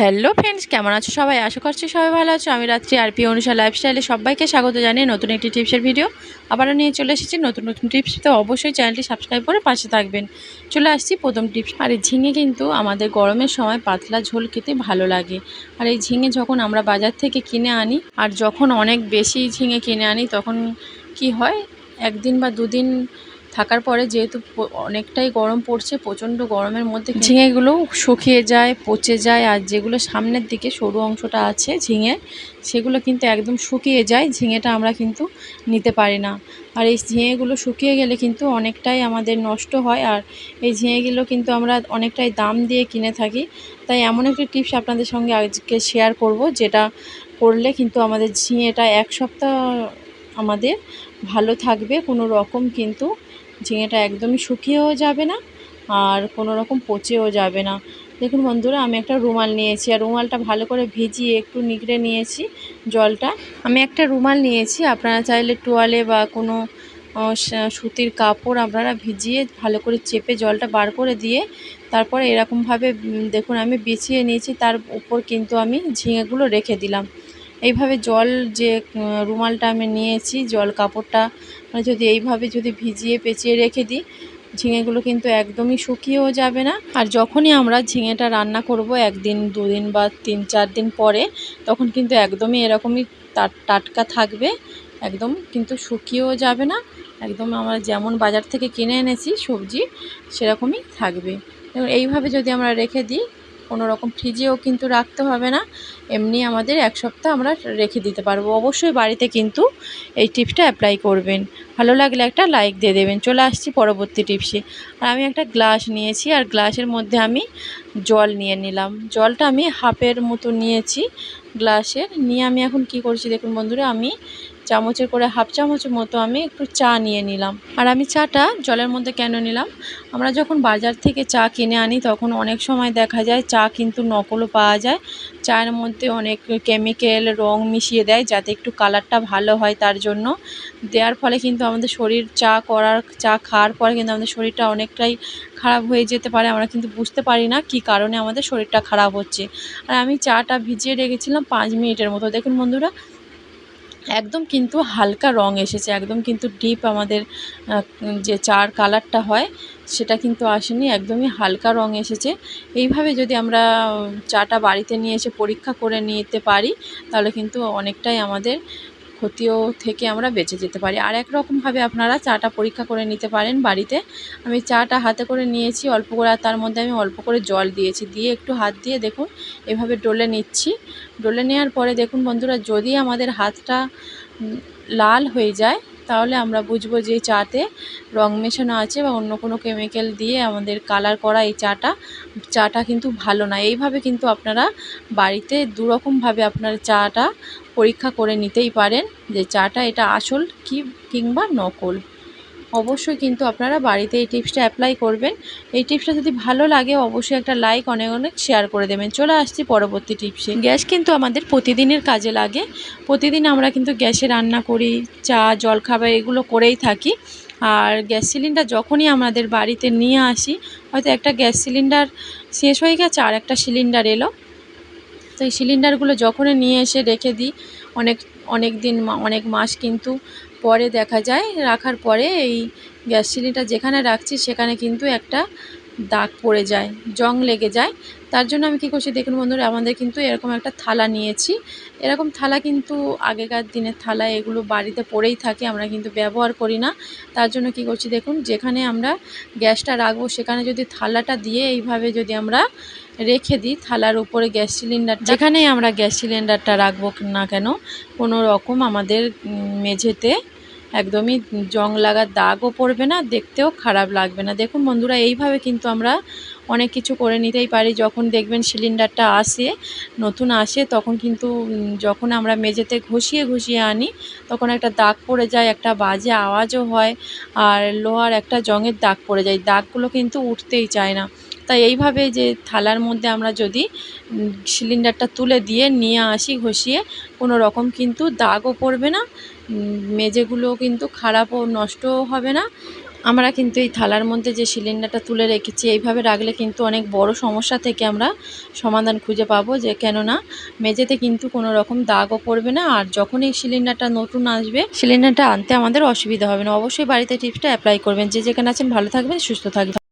Hello friends, কেমন আছো সবাই? আশা করছি সবাই ভালো আছো। আমি রাত্রি আরপি অনুষা লাইফস্টাইলে সবাইকে স্বাগত জানিয়ে নতুন একটি টিপসের ভিডিও আবারও নিয়ে চলে এসেছি। নতুন নতুন টিপস তো অবশ্যই চ্যানেলটি সাবস্ক্রাইব করে পাশে থাকবেন। চলে আসছি প্রথম টিপস আর এই ঝিঙে কিন্তু আমাদের গরমের সময় পাতলা ঝোল খেতে ভালো লাগে। আর এই ঝিঙে যখন আমরা বাজার থেকে কিনে আনি, আর যখন অনেক বেশি ঝিঙে কিনে আনি, তখন কি হয়? একদিন বা দুদিন থাকার পরে যেহেতু অনেকটাই গরম পড়ছে, প্রচণ্ড গরমের মধ্যে ঝিঙেগুলো শুকিয়ে যায়, পচে যায়, আর যেগুলো সামনের দিকে সরু অংশটা আছে ঝিঙে, সেগুলো কিন্তু একদম শুকিয়ে যায়, ঝিঙেটা আমরা কিন্তু নিতে পারি না। আর এই ঝিঙেগুলো শুকিয়ে গেলে কিন্তু অনেকটাই আমাদের নষ্ট হয়, আর এই ঝিঙেগুলো কিন্তু আমরা অনেকটাই দাম দিয়ে কিনে থাকি। তাই এমন একটি টিপস আপনাদের সঙ্গে আজকে শেয়ার করব, যেটা করলে কিন্তু আমাদের ঝিঙেটা এক সপ্তাহ আমাদের ভালো থাকবে, কোনো রকম কিন্তু ঝিঙেটা একদমই শুকিয়েও যাবে না আর কোনো রকম পচেও যাবে না। দেখুন বন্ধুরা, আমি একটা রুমাল নিয়েছি আর রুমালটা ভালো করে ভিজিয়ে একটু নিগড়ে নিয়েছি জলটা। আমি একটা রুমাল নিয়েছি, আপনারা চাইলে তোয়ালে বা কোনো সুতির কাপড় আপনারা ভিজিয়ে ভালো করে চেপে জলটা বার করে দিয়ে তারপরে এরকমভাবে দেখুন আমি বিছিয়ে নিয়েছি, তার উপর কিন্তু আমি ঝিঙেগুলো রেখে দিলাম। এইভাবে জল যে রুমালটা আমি নিয়েছি, জল কাপড়টা আমরা যদি এইভাবে যদি ভিজিয়ে পেঁচিয়ে রেখে দিই, ঝিঙেগুলো কিন্তু একদমই শুকিয়েও যাবে না। আর যখনই আমরা ঝিঙেটা রান্না করব একদিন, দুদিন বা তিন, চার দিন পরে, তখন কিন্তু একদমই এরকমই টাটকা থাকবে, একদম কিন্তু শুকিয়েও যাবে না। একদম আমরা যেমন বাজার থেকে কিনে এনেছি সবজি, সেরকমই থাকবে। এইভাবে যদি আমরা রেখে দিই কোনো রকম ফ্রিজেও কিন্তু রাখতে হবে না। এমনি আমাদের এক সপ্তাহ আমরা রেখে দিতে পারব। অবশ্যই বাড়িতে কিন্তু এই টিপসটা অ্যাপ্লাই করবেন। ভালো লাগলে একটা লাইক দিয়ে দেবেন। চলে আসছি পরবর্তী টিপসে। আর আমি একটা গ্লাস নিয়েছি, আর গ্লাসের মধ্যে আমি জল নিয়ে নিলাম। জলটা আমি হাফের মতো নিয়েছি গ্লাসের নিয়ে আমি এখন কি করছি দেখুন বন্ধুরা, আমি চামচের করে হাফ চামচের মতো আমি একটু চা নিয়ে নিলাম। আর আমি চাটা জলের মধ্যে কেন নিলাম? আমরা যখন বাজার থেকে চা কিনে আনি, তখন অনেক সময় দেখা যায় চা কিন্তু নকলও পাওয়া যায়। চায়ের মধ্যে অনেক কেমিক্যাল, রং মিশিয়ে দেয় যাতে একটু কালারটা ভালো হয় তার জন্য। দেওয়ার ফলে কিন্তু আমাদের শরীর চা করার, চা খাওয়ার পরে কিন্তু আমাদের শরীরটা অনেকটাই খারাপ হয়ে যেতে পারে। আমরা কিন্তু বুঝতে পারি না কী কারণে আমাদের শরীরটা খারাপ হচ্ছে। আর আমি চাটা ভিজিয়ে রেখেছিলাম পাঁচ মিনিটের মতো। দেখুন বন্ধুরা একদম কিন্তু হালকা রং এসেছে, একদম কিন্তু ডিপ আমাদের যে চার কালারটা হয়, সেটা কিন্তু আসেনি, একদমই হালকা রং এসেছে। এইভাবে যদি আমরা চাটা বাড়িতে নিয়ে এসে পরীক্ষা করে নিতে পারি, তাহলে কিন্তু অনেকটাই আমাদের ক্ষতিও থেকে আমরা বেঁচে যেতে পারি। আর এক রকমভাবে আপনারা চাটা পরীক্ষা করে নিতে পারেন বাড়িতে। আমি চাটা হাতে করে নিয়েছি, অল্প করে, আর তার মধ্যে আমি অল্প করে জল দিয়েছি। দিয়ে একটু হাত দিয়ে দেখুন, এভাবে ডলে নিচ্ছি। ডলে নেওয়ার পরে দেখুন বন্ধুরা, যদি আমাদের হাতটা লাল হয়ে যায় তাহলে আমরা বুঝব যে চাতে রং মেশানো আছে বা অন্য কোনো কেমিক্যাল দিয়ে আমাদের কালার করা এই চাটা। চাটা কিন্তু ভালো না। এইভাবে কিন্তু আপনারা বাড়িতে দুরকমভাবে আপনার চাটা পরীক্ষা করে নিতেই পারেন যে চাটা এটা আসল কি কিংবা নকল। অবশ্যই কিন্তু আপনারা বাড়িতে এই টিপসটা অ্যাপ্লাই করবেন। এই টিপসটা যদি ভালো লাগে, অবশ্যই একটা লাইক অনেক অনেক শেয়ার করে দেবেন। চলে আসছি পরবর্তী টিপসে। গ্যাস কিন্তু আমাদের প্রতিদিনের কাজে লাগে। প্রতিদিন আমরা কিন্তু গ্যাসে রান্না করি, চা, জলখাবার এগুলো করেই থাকি। আর গ্যাস সিলিন্ডার যখনই আমাদের বাড়িতে নিয়ে আসি, হয়তো একটা গ্যাস সিলিন্ডার শেষ হয়ে গেছে, আর একটা সিলিন্ডার এলো। তো এই সিলিন্ডারগুলো যখনই নিয়ে এসে রেখে দিই, অনেক অনেক দিন, অনেক মাস কিন্তু পরে দেখা যায়, রাখার পরে এই গ্যাস সিলিন্ডার যেখানে রাখছি সেখানে কিন্তু একটা দাগ পড়ে যায়, জং লেগে যায়। তার জন্য আমি কী করছি দেখুন বন্ধুরা, আমাদের কিন্তু এরকম একটা থালা নিয়েছি। এরকম থালা কিন্তু আগেকার দিনের থালা, এগুলো বাড়িতে পড়েই থাকে, আমরা কিন্তু ব্যবহার করি না। তার জন্য কী করছি দেখুন, যেখানে আমরা গ্যাসটা রাখব সেখানে যদি থালাটা দিয়ে এইভাবে যদি আমরা রেখে দিই, থালার উপরে গ্যাস সিলিন্ডার যেখানেই আমরা গ্যাস সিলিন্ডারটা রাখব না কেন, কোনো রকম আমাদের মেঝেতে একদমই জং লাগার দাগও পড়বে না, দেখতেও খারাপ লাগবে না। দেখুন বন্ধুরা, এইভাবে কিন্তু আমরা অনেক কিছু করে নিতেই পারি। যখন দেখবেন সিলিন্ডারটা আসে, নতুন আসে, তখন কিন্তু যখন আমরা মেঝেতে ঘষিয়ে ঘষিয়ে আনি, তখন একটা দাগ পড়ে যায়, একটা বাজে আওয়াজও হয়, আর লোহার একটা জংয়ের দাগ পড়ে যায়। দাগগুলো কিন্তু উঠতেই চায় না। তাই এইভাবে যে থালার মধ্যে আমরা যদি সিলিন্ডারটা তুলে দিয়ে নিয়ে আসি ঘষিয়ে কোনো রকম কিন্তু দাগও পড়বে না উম, মেঝেগুলো কিন্তু খারাপও নষ্টও হবে না। আমরা কিন্তু এই থালার মধ্যে যে সিলিন্ডারটা তুলে রেখেছি এইভাবে রাখলে কিন্তু অনেক বড় সমস্যা থেকে আমরা সমাধান খুঁজে পাবো যে কেননা মেঝেতে কিন্তু কোনো রকম দাগও পড়বে না আর যখন এই সিলিন্ডারটা নতুন আসবে সিলিন্ডারটা আনতে আমাদের অসুবিধা হবে না। অবশ্যই বাড়িতে টিপসটা অ্যাপ্লাই করবেন। যে যেখানে আছেন ভালো থাকবেন সুস্থ থাকবেন।